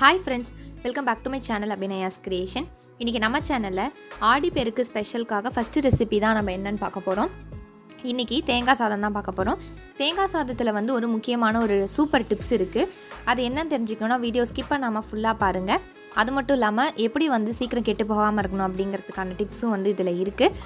Hi friends welcome back to my channel Abhinaya's creation இன்றைக்கி நம்ம சேனலில் ஆடி பெருக்கு ஸ்பெஷலுக்காக ஃபஸ்ட்டு ரெசிபி தான் நம்ம என்னென்னு பார்க்க போகிறோம் இன்றைக்கி தேங்காய் சாதம் தான் பார்க்க போகிறோம் தேங்காய் சாதத்தில் வந்து ஒரு முக்கியமான ஒரு சூப்பர் டிப்ஸ் இருக்குது அது என்னன்னு தெரிஞ்சுக்கணும்னா வீடியோ ஸ்கிப் பண்ணாமல் ஃபுல்லாக பாருங்கள் அது மட்டும் இல்லாமல் எப்படி வந்து சீக்கிரம் கெட்டு போகாமல் இருக்கணும் அப்படிங்கிறதுக்கான டிப்ஸும் வந்து இதில் இருக்குது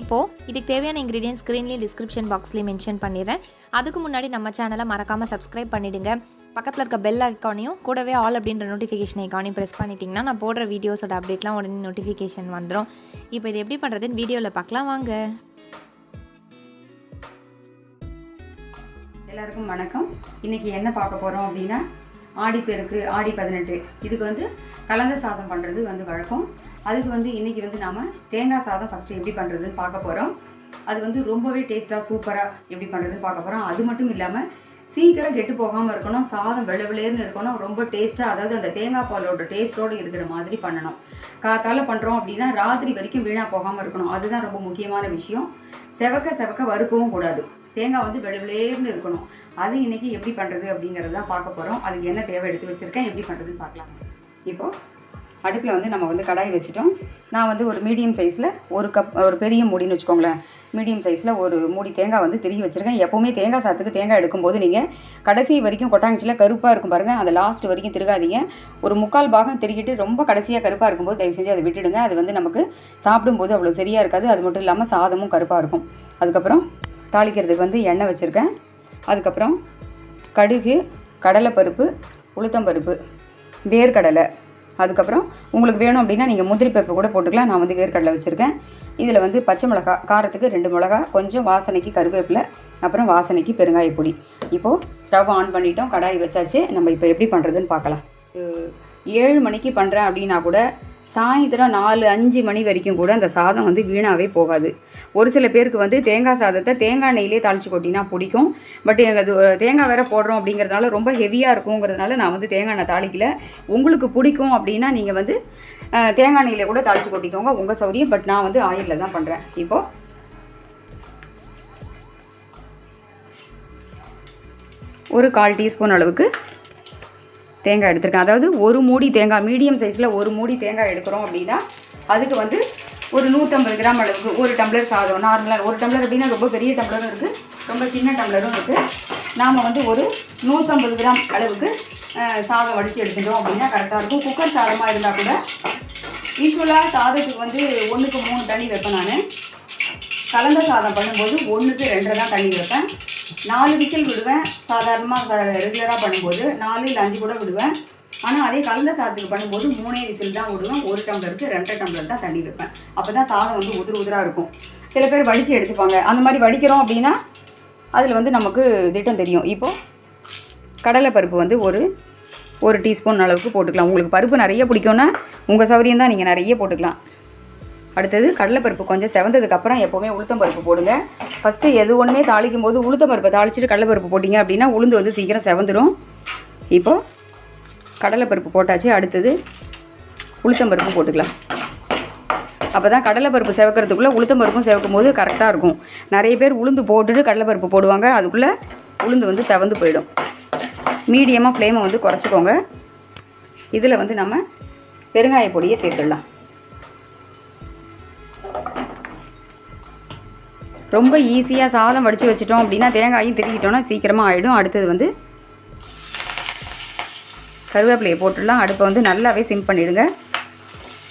இப்போது இதுக்கு தேவையான இன்க்ரீடியன்ஸ் ஸ்க்ரீன்லேயும் டிஸ்கிரிப்ஷன் பாக்ஸ்லேயும் மென்ஷன் பண்ணிடுறேன். அதுக்கு முன்னாடி நம்ம சேனலை மறக்காமல் சப்ஸ்கிரைப் பண்ணிவிடுங்க பக்கத்தில் இருக்க பெல் ஐக்கானையும் கூடவே ஆல் அப்படின்ற நோட்டிஃபிகேஷன் ஐக்கானையும் ப்ரெஸ் பண்ணிட்டீங்கன்னா நான் போடுற வீடியோஸோட அப்டேட்லாம் உடனே நோட்டிஃபிகேஷன் வந்துடும் இப்போ இது எப்படி பண்ணுறதுன்னு வீடியோவில் பார்க்கலாம் வாங்க. எல்லாருக்கும் வணக்கம். இன்றைக்கி என்ன பார்க்க போகிறோம் அப்படின்னா ஆடிப்பெருக்கு ஆடி பதினெட்டு. இதுக்கு வந்து கலந்த சாதம் பண்ணுறது வந்து வழக்கம். அதுக்கு வந்து இன்றைக்கி வந்து நாம் தேங்காய் சாதம் ஃபஸ்ட்டு எப்படி பண்ணுறதுன்னு பார்க்க போகிறோம் அது வந்து ரொம்பவே டேஸ்ட்டாக சூப்பராக எப்படி பண்ணுறதுன்னு பார்க்க போகிறோம் அது மட்டும் இல்லாமல் சீக்கிரம் கெட்டு போகாமல் இருக்கணும் சாதம் வெள்ளை வெள்ளையர்னு இருக்கணும் ரொம்ப டேஸ்ட்டாக அதாவது அந்த தேங்காய் பாலோட டேஸ்ட்டோடு இருக்கிற மாதிரி பண்ணணும். காத்தால பண்ணுறோம் அப்படின்னா ராத்திரி வரைக்கும் வீணாக போகாமல் இருக்கணும். அதுதான் ரொம்ப முக்கியமான விஷயம். செவக்க செவக்க வறுக்கவும் கூடாது. தேங்காய் வந்து வெள்ளை இருக்கணும். அது இன்னைக்கு எப்படி பண்ணுறது அப்படிங்கிறத தான் பார்க்க போகிறோம் அதுக்கு என்ன தேவை எடுத்து வச்சுருக்கேன் எப்படி பண்ணுறதுன்னு பார்க்கலாம். இப்போது அடுப்பில் வந்து நம்ம வந்து கடாய் வச்சுட்டோம். நான் வந்து ஒரு மீடியம் சைஸில் ஒரு கப் ஒரு பெரிய மூடின்னு வச்சுக்கோங்களேன். மீடியம் சைஸில் ஒரு மூடி தேங்காய் வந்து திருகி வச்சுருக்கேன். எப்போவுமே தேங்காய் சாத்துக்கு தேங்காய் எடுக்கும்போது நீங்கள் கடைசி வரைக்கும் கொட்டாங்கச்சியில் கருப்பாக இருக்கும் பாருங்கள் அந்த லாஸ்ட் வரைக்கும் திருகாதீங்க. ஒரு முக்கால் பாகம் திருகிட்டு ரொம்ப கடைசியாக கருப்பாக இருக்கும்போது தயவு செஞ்சு அதை விட்டுடுங்க. அது வந்து நமக்கு சாப்பிடும்போது அவ்வளோ சரியாக இருக்காது. அது மட்டும் இல்லாமல் சாதமும் கருப்பாக இருக்கும். அதுக்கப்புறம் தாளிக்கிறதுக்கு வந்து எண்ணெய் வச்சுருக்கேன். அதுக்கப்புறம் கடுகு கடலைப்பருப்பு உளுத்தம்பருப்பு வேர்க்கடலை. அதுக்கப்புறம் உங்களுக்கு வேணும் அப்படின்னா நீங்கள் முந்திரி பருப்பு கூட போட்டுக்கலாம். நான் வந்து வேர்க்கடலை வச்சுருக்கேன். இதில் வந்து பச்சை மிளகா காரத்துக்கு ரெண்டு மிளகா கொஞ்சம் வாசனைக்கு கருவேப்பிலை அப்புறம் வாசனைக்கு பெருங்காய பொடி. இப்போது ஸ்டவ் ஆன் பண்ணிட்டோம். கடாய் வச்சாச்சு. நம்ம இப்போ எப்படி பண்ணுறதுன்னு பார்க்கலாம். ஏழு மணிக்கு பண்ணுறேன் அப்படின்னா கூட சாயந்தரம் நாலு அஞ்சு மணி வரைக்கும் கூட அந்த சாதம் வந்து வீணாகவே போகாது. ஒரு சில பேருக்கு வந்து தேங்காய் சாதத்தை தேங்காய் நெய்யிலே தாளிச்சு கொட்டினா பிடிக்கும். பட் அது தேங்காய் வேற போடுறோம் அப்படிங்கிறதுனால ரொம்ப ஹெவியாக இருக்குங்கிறதுனால நான் வந்து தேங்காய் எண்ணெய் தாளிக்கல. உங்களுக்கு பிடிக்கும் அப்படின்னா நீங்கள் வந்து தேங்காய் எண்ணெயில் கூட தாளிச்சு கொட்டிக்கோங்க உங்கள் சௌரியம். பட் நான் வந்து ஆயிலில் தான் பண்ணுறேன் இப்போது ஒரு கால் டீஸ்பூன் அளவுக்கு தேங்காய் எடுத்திருக்கேன். அதாவது ஒரு மூடி தேங்காய் மீடியம் சைஸில் ஒரு மூடி தேங்காய் எடுக்கிறோம் அப்படின்னா அதுக்கு வந்து ஒரு நூற்றம்பது கிராம் அளவுக்கு ஒரு டம்ளர் சாதம் நார்மலாக ஒரு டம்ளர் அப்படின்னா ரொம்ப பெரிய டம்ளரும் இருக்குது ரொம்ப சின்ன டம்ளரும் இருக்குது நாம் வந்து ஒரு நூற்றம்பது கிராம் அளவுக்கு சாதம் வடித்து எடுத்துட்டோம் அப்படின்னா கரெக்டாக இருக்கும். குக்கர் சாதமாக இருந்தால் கூட யூஸ்வலாக சாதத்துக்கு வந்து ஒன்றுக்கு மூணு தண்ணி வைப்பேன் நான். கலந்த சாதம் பண்ணும்போது ஒன்றுக்கு ரெண்டரை தான் தண்ணி வைப்பேன். நாலு விசில் விடுவேன். சாதாரணமாக ரெகுலராக பண்ணும்போது நாலு இல்லை அஞ்சு கூட விடுவேன். ஆனால் அதே கலந்த சாதத்துக்கு பண்ணும்போது மூணே விசில் தான் விடுவேன். ஒரு டம்ளருக்கு ரெண்டரை டம்ளர் தான் தண்ணி வைப்பேன். அப்போ தான் சாதம் வந்து உதிர உதிராக இருக்கும். சில பேர் வடித்து எடுத்துப்பாங்க. அந்த மாதிரி வடிக்கிறோம் அப்படின்னா அதில் வந்து நமக்கு திட்டம் தெரியும். இப்போது கடலைப்பருப்பு வந்து ஒரு ஒரு டீஸ்பூன் அளவுக்கு போட்டுக்கலாம். உங்களுக்கு பருப்பு நிறைய பிடிக்கும்னா உங்கள் சௌரியம் தான் நீங்கள் நிறைய போட்டுக்கலாம். அடுத்தது கடலைப்பருப்பு கொஞ்சம் செவந்ததுக்கு அப்புறம் எப்போவுமே உளுத்தம் பருப்பு போடுங்க. ஃபஸ்ட்டு எது ஒன்றுமே தாளிக்கும் போது உளுத்தம் பருப்பை தாளிச்சிட்டு கடலைப்பருப்பு போட்டிங்க அப்படின்னா உளுந்து வந்து சீக்கிரம் செவந்துடும் இப்போது கடலைப்பருப்பு போட்டாச்சு. அடுத்தது உளுத்தம் பருப்பு போட்டுக்கலாம். அப்போ தான் கடலைப்பருப்பு செவக்கிறதுக்குள்ளே உளுத்தம் பருப்பும் செவக்கும் போது கரெக்டாக இருக்கும். நிறைய பேர் உளுந்து போட்டுட்டு கடலைப்பருப்பு போடுவாங்க. அதுக்குள்ளே உளுந்து வந்து செவந்து போயிடும். மீடியமாக ஃப்ளேமை வந்து குறைச்சிக்கோங்க. இதில் வந்து நம்ம பெருங்காய பொடியை சேர்த்துடலாம். ரொம்ப ஈஸியாக சாதம் வடித்து வச்சிட்டோம் அப்படின்னா தேங்காயும் திருக்கிட்டோம்னா சீக்கிரமாக ஆகிடும் அடுத்தது வந்து கருவேப்பிலையை போட்டுடலாம். அடுப்பை வந்து நல்லாவே சிம் பண்ணிவிடுங்க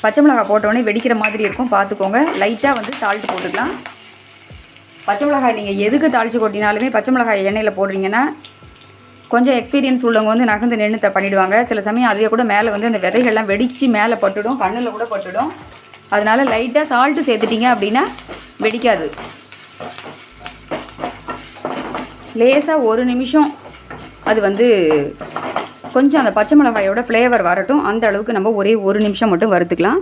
பச்சை மிளகாய் போட்டோடனே வெடிக்கிற மாதிரி இருக்கும். பார்த்துக்கோங்க. லைட்டாக வந்து சால்ட் போட்டுக்கலாம். பச்சை மிளகாய் நீங்கள் எதுக்கு தாளித்து கொட்டினாலுமே பச்சை மிளகாய் எண்ணெயில் போடுறீங்கன்னா கொஞ்சம் எக்ஸ்பீரியன்ஸ் உள்ளவங்க வந்து நகர்ந்து நின்று பண்ணிவிடுவாங்க சில சமயம் அதுவே கூட மேலே வந்து அந்த விதைகள்லாம் வெடித்து மேலே பட்டுடும். கண்ணில் கூட பட்டுடும். அதனால லைட்டாக சால்ட்டு சேர்த்துட்டிங்க அப்படின்னா வெடிக்காது. லேசாக ஒரு நிமிஷம் அது வந்து கொஞ்சம் அந்த பச்சை மிளகாயோட ஃப்ளேவர் வரட்டும். அந்த அளவுக்கு நம்ம ஒரே ஒரு நிமிஷம் மட்டும் வறுத்துக்கலாம்.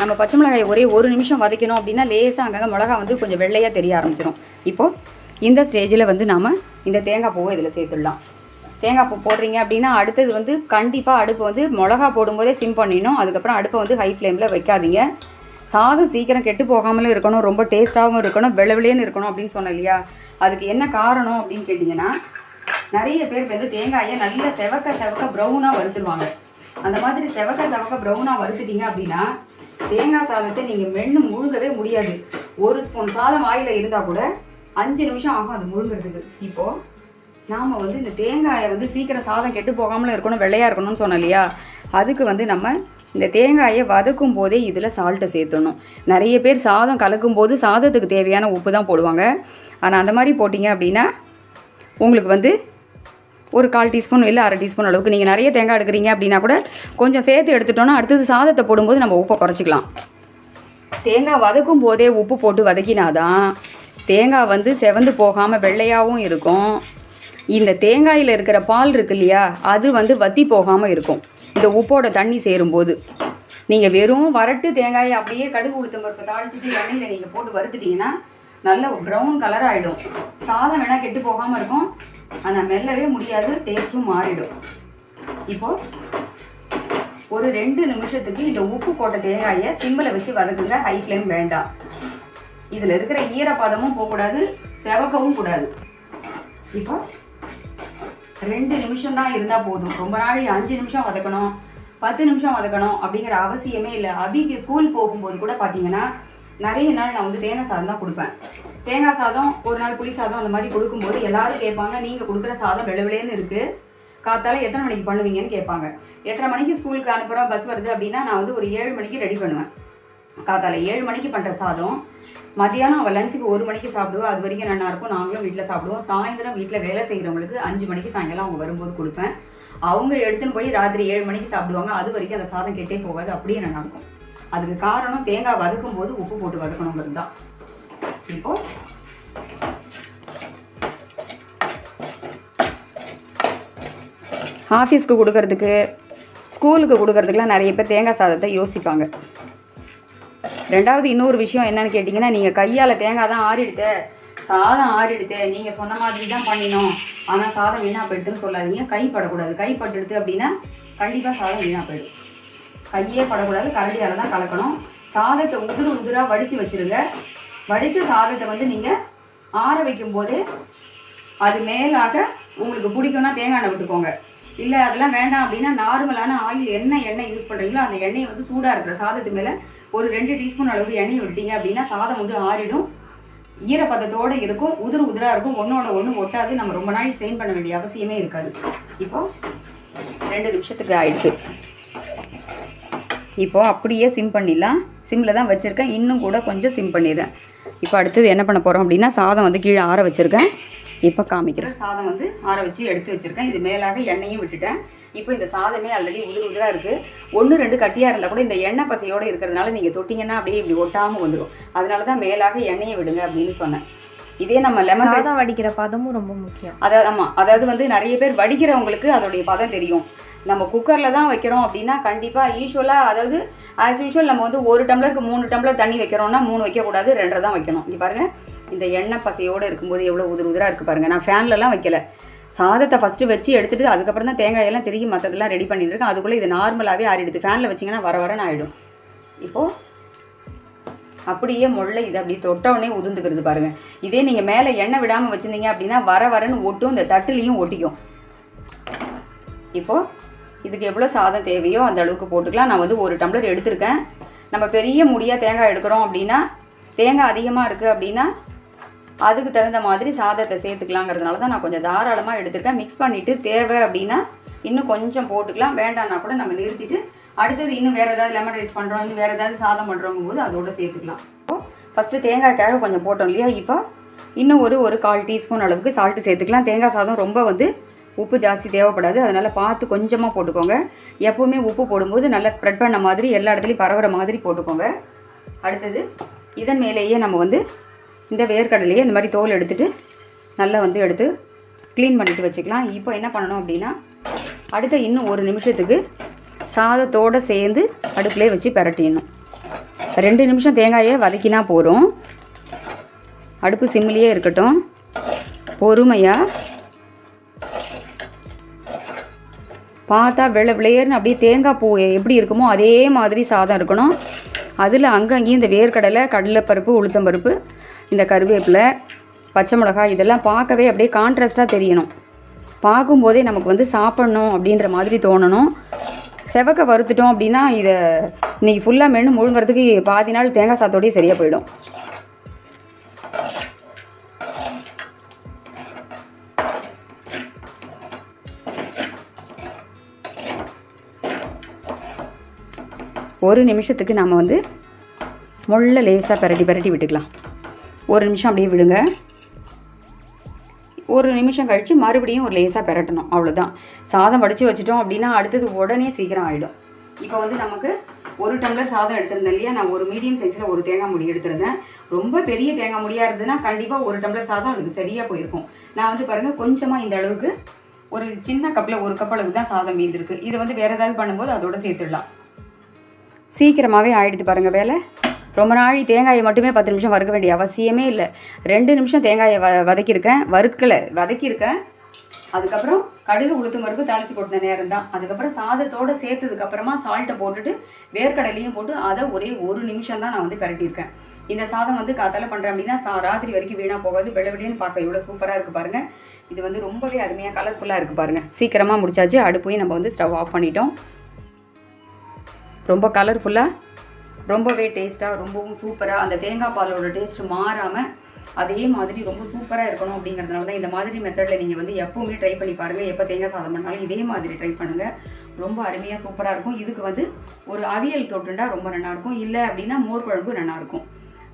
நம்ம பச்சை மிளகாயை ஒரே ஒரு நிமிஷம் வதக்கணும் அப்படின்னா லேசாக அங்கங்கே மிளகா வந்து கொஞ்சம் வெள்ளையாக தெரிய ஆரம்பிச்சிடும் இப்போது இந்த ஸ்டேஜில் வந்து நாம் இந்த தேங்காய் பூவை இதில் சேர்த்துடலாம். தேங்காய் பூ போடுறீங்க அப்படின்னா அடுத்தது வந்து கண்டிப்பாக அடுப்பு வந்து மிளகா போடும்போதே சிம் பண்ணிடணும். அதுக்கப்புறம் அடுப்பை வந்து ஹை ஃப்ளேமில் வைக்காதீங்க. சாதம் சீக்கிரம் கெட்டு போகாமலும் இருக்கணும் ரொம்ப டேஸ்ட்டாகவும் இருக்கணும் வெள்ளை இருக்கணும் அப்படின்னு சொன்னேன் இல்லையா? அதுக்கு என்ன காரணம் அப்படின்னு கேட்டிங்கன்னா நிறைய பேர் வந்து தேங்காயை நல்ல செவக்க செவக்க ப்ரௌனாக வறுத்துடுவாங்க அந்த மாதிரி செவக்க செவக்க ப்ரௌனாக வறுத்துட்டீங்க அப்படின்னா தேங்காய் சாதத்தை நீங்கள் மென்று முழுகவே முடியாது. ஒரு ஸ்பூன் சாதம் வாயில் இருந்தால் கூட அஞ்சு நிமிஷம் ஆகும் அது முழுங்கிறதுக்கு. இப்போது நாம் வந்து இந்த தேங்காயை வந்து சீக்கிரம் சாதம் கெட்டு போகாமலும் இருக்கணும் வெள்ளையாக இருக்கணும்னு சொன்னோம் இல்லையா? அதுக்கு வந்து நம்ம இந்த தேங்காயை வதக்கும் போதே இதில் சால்ட்டை சேர்த்துணும் நிறைய பேர் சாதம் கலக்கும் போது சாதத்துக்கு தேவையான உப்பு தான் போடுவாங்க. ஆனால் அந்த மாதிரி போட்டிங்க அப்படின்னா உங்களுக்கு வந்து ஒரு கால் டீஸ்பூன் இல்லை அரை டீஸ்பூன் அளவுக்கு நீங்கள் நிறைய தேங்காய் எடுக்கிறீங்க அப்படின்னா கூட கொஞ்சம் சேர்த்து எடுத்துட்டோன்னா அடுத்தது சாதத்தை போடும்போது நம்ம உப்பை குறைச்சிக்கலாம். தேங்காய் வதக்கும் போதே உப்பு போட்டு வதக்கினாதான் தேங்காய் வந்து செவந்து போகாமல் வெள்ளையாகவும் இருக்கும். இந்த தேங்காயில் இருக்கிற பால் இருக்கு இல்லையா அது வந்து வத்தி போகாமல் இருக்கும். இந்த உப்போட தண்ணி சேரும்போது நீங்கள் வெறும் வறட்டு தேங்காயை அப்படியே கடுகு உளுத்தம் பருப்பு தாளிச்சிட்டு எண்ணெயில் நீங்கள் போட்டு வறுத்துட்டீங்கன்னா நல்ல ப்ரௌன் கலர் ஆகிடும் சாதம் வேணால் கெட்டு போகாமல் இருக்கும். ஆனால் மெல்லவே முடியாது டேஸ்ட்டும் மாறிடும். இப்போது ஒரு ரெண்டு நிமிஷத்துக்கு இந்த உப்பு போட்ட தேங்காயை சிம்மில் வச்சு வதக்குங்க. ஹை ஃப்ளேம் வேண்டாம். இதில் இருக்கிற ஈரப்பதமும் போகக்கூடாது செவக்கவும் கூடாது. இப்போ ரெண்டு நிமிஷம் தான் இருந்தால் போதும். ரொம்ப நாள் அஞ்சு நிமிஷம் வதக்கணும் பத்து நிமிஷம் வதக்கணும் அப்படிங்கிற அவசியமே இல்லை. அபிக்கு ஸ்கூல் போகும்போது கூட பார்த்தீங்கன்னா நிறைய நாள் நான் வந்து தேங்காய் சாதம் தான் கொடுப்பேன். தேங்காய் சாதம் ஒரு நாள் புளி சாதம் அந்த மாதிரி கொடுக்கும்போது எல்லாரும் கேட்பாங்க நீங்கள் கொடுக்குற சாதம் விளவிலேன்னு இருக்குது காத்தால எத்தனை மணிக்கு பண்ணுவீங்கன்னு கேட்பாங்க. எட்டரை மணிக்கு ஸ்கூலுக்கு அனுப்புகிறோம் பஸ் வருது அப்படின்னா நான் வந்து ஒரு ஏழு மணிக்கு ரெடி பண்ணுவேன். காத்தால ஏழு மணிக்கு பண்ணுற சாதம் மதியானம் அவள் லஞ்சுக்கு ஒரு மணிக்கு சாப்பிடுவோம் அது வரைக்கும் நல்லா இருக்கும் நாங்களும் வீட்டில் சாப்பிடுவோம். சாயந்தரம் வீட்டில் வேலை செய்கிறவங்களுக்கு அஞ்சு மணிக்கு சாயங்காலம் அவங்க வரும்போது கொடுப்பேன். அவங்க எடுத்துன்னு போய் ராத்திரி ஏழு மணிக்கு சாப்பிடுவாங்க. அது வரைக்கும் அந்த சாதம் கெட்டே போகாது. அப்படியே நல்லா இருக்கும்? அதுக்கு காரணம் தேங்காய் வதக்கும் போது உப்பு போட்டு வதக்கணுங்கிறது தான். இப்போ ஆஃபீஸ்க்கு கொடுக்கறதுக்கு ஸ்கூலுக்கு கொடுக்கறதுக்குலாம் நிறைய பேர் தேங்காய் சாதத்தை யோசிப்பாங்க. ரெண்டாவது இன்னொரு விஷயம் என்னன்னு கேட்டிங்கன்னா நீங்கள் கையால் தேங்காய் தான் ஆறிடுது சாதம் ஆறிடுத்து நீங்கள் சொன்ன மாதிரி தான் பண்ணினோம். ஆனால் சாதம் வீணாக போயிடுதுன்னு சொல்லாதீங்க. கை படக்கூடாது. கை பட்டுடுது அப்படின்னா கண்டிப்பாக சாதம் வீணாக போயிடும். கையே படக்கூடாது. கரண்டியால் தான் கலக்கணும். சாதத்தை உதிரு உதிராக வடித்து வச்சிருங்க. வடித்த சாதத்தை வந்து நீங்கள் ஆற வைக்கும்போது அது மேலாக உங்களுக்கு பிடிக்கும்னா தேங்காய் எண்ணெய் விட்டுக்கோங்க. இல்லை அதெல்லாம் வேண்டாம் அப்படின்னா நார்மலான ஆயில் என்ன எண்ணெய் யூஸ் பண்ணுறீங்களோ அந்த எண்ணெயை வந்து சூடாக இருக்கிற சாதத்து மேலே ஒரு ரெண்டு டீஸ்பூன் அளவுக்கு எண்ணெய் விட்டீங்க அப்படின்னா சாதம் வந்து ஆறிடும். ஈரப்பதத்தோடு இருக்கும் உதிர் உதிராக இருக்கும். ஒன்றோட ஒன்று ஒட்டாது. நம்ம ரொம்ப நாள் ஸ்ட்ரெயின் பண்ண வேண்டிய அவசியமே இருக்காது. இப்போ ரெண்டு நிமிஷத்துக்கு ஆயிடுச்சு. இப்போ அப்படியே சிம் பண்ணிடலாம். சிம்மில் தான் வச்சுருக்கேன். இன்னும் கூட கொஞ்சம் சிம் பண்ணிடுறேன். இப்போ அடுத்தது என்ன பண்ண போகிறோம் அப்படின்னா சாதம் வந்து கீழே ஆற வச்சுருக்கேன். இப்போ காமிக்கிறேன். சாதம் வந்து ஆற வச்சு எடுத்து வச்சுருக்கேன். இது மேலாக எண்ணெயும் விட்டுட்டேன். இப்போ இந்த சாதமே ஆல்ரெடி உதிர் உதிராக இருக்குது ஒன்று ரெண்டு கட்டியாக இருந்தால் கூட இந்த எண்ணெய் பசையோடு இருக்கிறதுனால நீங்கள் தொட்டிங்கன்னா அப்படியே இப்படி ஒட்டாமல் வந்துடும் அதனால தான் மேலாக எண்ணெயை விடுங்க அப்படின்னு சொன்னேன். இதே நம்ம லெமன் ரைஸ் வடிக்கிற பதமும் ரொம்ப முக்கியம். அதாவது ஆமாம் அதாவது வந்து நிறைய பேர் வடிக்கிறவங்களுக்கு அதோடைய பதம் தெரியும். நம்ம குக்கரில் தான் வைக்கிறோம் அப்படின்னா கண்டிப்பாக யூஸ்வலாக அதாவது ஆஸ் யூஷுவல் நம்ம வந்து ஒரு டம்ளருக்கு மூணு டம்ளர் தண்ணி வைக்கிறோம்னா மூணு வைக்கக்கூடாது ரெண்டரை தான் வைக்கணும். இங்கே பாருங்கள் இந்த எண்ணெய் பசையோடு இருக்கும்போது எவ்வளோ உதிர் உதிராக இருக்குது பாருங்கள் நான் ஃபேன்லலாம் வைக்கல. சாதத்தை ஃபஸ்ட்டு வச்சு எடுத்துட்டு அதுக்கப்புறம் தான் தேங்காயெல்லாம் திருகி மற்றதெல்லாம் ரெடி பண்ணிட்டு இருக்கேன். அதுக்குள்ளே இது நார்மலாகவே ஆறிடுது. ஃபேனில் வச்சிங்கன்னா வர வரன்னு ஆகிடும் இப்போது அப்படியே முள்ளை இது அப்படி தொட்டவுடனே உதுந்துக்கிறது உதிர்ந்துக்கிறது பாருங்கள் இதே நீங்கள் மேலே எண்ணெய் விடாமல் வச்சுருந்தீங்க அப்படின்னா வர வரன்னு ஒட்டும் இந்த தட்டுலேயும் ஒட்டிக்கும். இப்போது இதுக்கு எவ்வளோ சாதம் தேவையோ அந்த அளவுக்கு போட்டுக்கலாம். நான் வந்து ஒரு டம்ளர் எடுத்திருக்கேன். நம்ம பெரிய முடியாக தேங்காய் எடுக்கிறோம் அப்படின்னா தேங்காய் அதிகமாக இருக்குது அப்படின்னா அதுக்கு தகுந்த மாதிரி சாதத்தை சேர்த்துக்கலாங்கிறதுனால தான் நான் கொஞ்சம் தாராளமாக எடுத்துருக்கேன். மிக்ஸ் பண்ணிவிட்டு தேவை அப்படின்னா இன்னும் கொஞ்சம் போட்டுக்கலாம். வேண்டாம்னா கூட நம்ம நிறுத்திட்டு அடுத்தது இன்னும் வேறு ஏதாவது லெமன் ரைஸ் பண்ணுறோம் இன்னும் வேறு ஏதாவது சாதம் பண்ணுறோங்கும் போது அதோட சேர்த்துக்கலாம். இப்போது ஃபஸ்ட்டு தேங்காய்க்காக கொஞ்சம் போட்டோம் இல்லையா? இப்போ இன்னும் ஒரு ஒரு கால் டீஸ்பூன் அளவுக்கு சால்ட்டு சேர்த்துக்கலாம். தேங்காய் சாதம் ரொம்ப வந்து உப்பு ஜாஸ்தி தேவைப்படாது. அதனால் பார்த்து கொஞ்சமாக போட்டுக்கோங்க. எப்போவுமே உப்பு போடும்போது நல்லா ஸ்ப்ரெட் பண்ண மாதிரி எல்லா இடத்துலையும் பரவுற மாதிரி போட்டுக்கோங்க. அடுத்தது இதன் மேலேயே நம்ம வந்து இந்த வேர்க்கடலையே இந்த மாதிரி தோல் எடுத்துகிட்டு நல்லா வந்து எடுத்து க்ளீன் பண்ணிட்டு வச்சுக்கலாம். இப்போ என்ன பண்ணணும் அப்படின்னா அடுத்த இன்னும் ஒரு நிமிஷத்துக்கு சாதத்தோடு சேர்ந்து அடுப்புலேயே வச்சு பரட்டிடணும். ரெண்டு நிமிஷம் தேங்காயை வதக்கினா போதும். அடுப்பு சிம்மிலேயே இருக்கட்டும். பொறுமையாக பார்த்தா வெள்ளை விளையர்னு அப்படியே தேங்காய் பூ எப்படி இருக்குமோ அதே மாதிரி சாதம் இருக்கணும். அதில் அங்கங்கேயும் இந்த வேர்க்கடலை கடலைப்பருப்பு உளுத்தம்பருப்பு இந்த கருவேப்பிலை பச்சை மிளகாய் இதெல்லாம் பார்க்கவே அப்படியே கான்ட்ராஸ்ட்டாக தெரியணும். பார்க்கும்போதே நமக்கு வந்து சாப்பிட்ணும் அப்படின்ற மாதிரி தோணணும். செவக்க வறுத்துட்டோம் அப்படின்னா இதை இன்னைக்கு ஃபுல்லாக மென்று முழுங்கிறதுக்கு பாதி நாள் தேங்காய் சாத்தோடையே சரியாக போயிடும். ஒரு நிமிஷத்துக்கு நம்ம வந்து முள்ள லேசாக பிரட்டி பிரட்டி விட்டுக்கலாம். ஒரு நிமிஷம் அப்படியே விடுங்க. ஒரு நிமிஷம் கழித்து மறுபடியும் ஒரு லேசாக பெரட்டணும். அவ்வளோதான் சாதம் வடித்து வச்சிட்டோம் அப்படின்னா அடுத்தது உடனே சீக்கிரம் ஆகிடும் இப்போ வந்து நமக்கு ஒரு டம்ளர் சாதம் எடுத்திருந்தேன் இல்லையா? நான் ஒரு மீடியம் சைஸில் ஒரு தேங்காய் முடி எடுத்திருந்தேன். ரொம்ப பெரிய தேங்காய் முடியாக இருந்ததுன்னா கண்டிப்பாக ஒரு டம்ளர் சாதம் அதுக்கு சரியாக போயிருக்கும். நான் வந்து பாருங்கள் கொஞ்சமாக இந்த அளவுக்கு ஒரு சின்ன கப்பில் ஒரு கப் அளவுக்கு தான் சாதம் மீந்திருக்கு இதை வந்து வேறு ஏதாவது பண்ணும்போது அதோட சேர்த்துடலாம். சீக்கிரமாகவே ஆகிடுது பாருங்கள் வேலை. ரொம்ப நாழி தேங்காயை மட்டுமே பத்து நிமிஷம் வறுக்க வேண்டிய அவசியமே இல்லை. ரெண்டு நிமிஷம் தேங்காயை வ வதக்கியிருக்கேன். வறுக்கலை வதக்கியிருக்கேன். அதுக்கப்புறம் கடுகு உளுத்து மறுப்பு தாளிச்சு கொட்டின நேரம் தான். அதுக்கப்புறம் சாதத்தோடு சேர்த்ததுக்கப்புறமா சால்ட்டை போட்டுட்டு வேர்க்கடலையும் போட்டு அதை ஒரே ஒரு நிமிஷம் தான் நான் வந்து பரட்டியிருக்கேன். இந்த சாதம் வந்து காத்தால பண்ணுறேன் அப்படின்னா சா ராத்திரி வரைக்கும் வீணாக போகாது. வெள்ளை வெளியேன்னு பார்க்க இவ்வளோ சூப்பராக இருக்குது பாருங்கள் இது வந்து ரொம்பவே அருமையாக கலர்ஃபுல்லாக இருக்குது பாருங்கள் சீக்கிரமாக முடிச்சாச்சு. அடுப்பையும் நம்ம வந்து ஸ்டவ் ஆஃப் பண்ணிட்டோம். ரொம்ப கலர்ஃபுல்லாக ரொம்பவே டேஸ்ட்டாக ரொம்பவும் சூப்பராக அந்த தேங்காய் பாலோட டேஸ்ட் மாறாமல் அதே மாதிரி ரொம்ப சூப்பராக இருக்கணும் அப்படிங்கிறதுனால தான் இந்த மாதிரி மெத்தடில் நீங்கள் வந்து எப்போவுமே ட்ரை பண்ணி பாருங்கள் எப்போ தேங்காய் சாதம் பண்ணாலும் இதே மாதிரி ட்ரை பண்ணுங்கள் ரொம்ப அருமையாக சூப்பராக இருக்கும். இதுக்கு வந்து ஒரு அவியல் தொட்டுண்டா ரொம்ப நல்லாயிருக்கும். இல்லை அப்படின்னா மோர் குழம்பு நல்லாயிருக்கும்.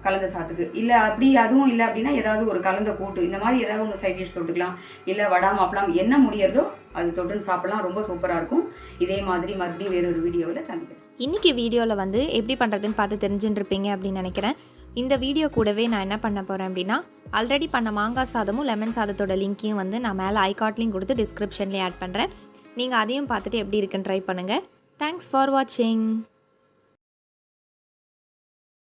கலந்த சாத்துக்கு. இல்லை அப்படி அதுவும் இல்லை அப்படின்னா ஏதாவது ஒரு கலந்த கூட்டு. இந்த மாதிரி ஏதாவது ஒன்று சைட் டிஷ் தொட்டுக்கலாம். இல்லை வடா மாப்பலாம் என்ன முடியறதோ அது தொட்டுன்னு சாப்பிடலாம். ரொம்ப சூப்பராக இருக்கும். இதே மாதிரி மறுபடியும் வேறொரு வீடியோவில் சந்திக்கிறேன் இன்றைக்கி வீடியோவில் வந்து எப்படி பண்ணுறதுன்னு பார்த்து தெரிஞ்சுட்டுருப்பீங்க அப்படின்னு நினைக்கிறேன். இந்த வீடியோ கூடவே நான் என்ன பண்ண போகிறேன் அப்படின்னா ஆல்ரெடி பண்ண மாங்காய் சாதமும் லெமன் சாதத்தோட லிங்க்கையும் வந்து நான் மேலே ஐகாட்லையும் கொடுத்து டிஸ்கிரிப்ஷன்லேயே ஆட் பண்ணுறேன் நீங்கள் அதையும் பார்த்துட்டு எப்படி இருக்குன்னு ட்ரை பண்ணுங்கள் தேங்க்ஸ் ஃபார் வாட்சிங்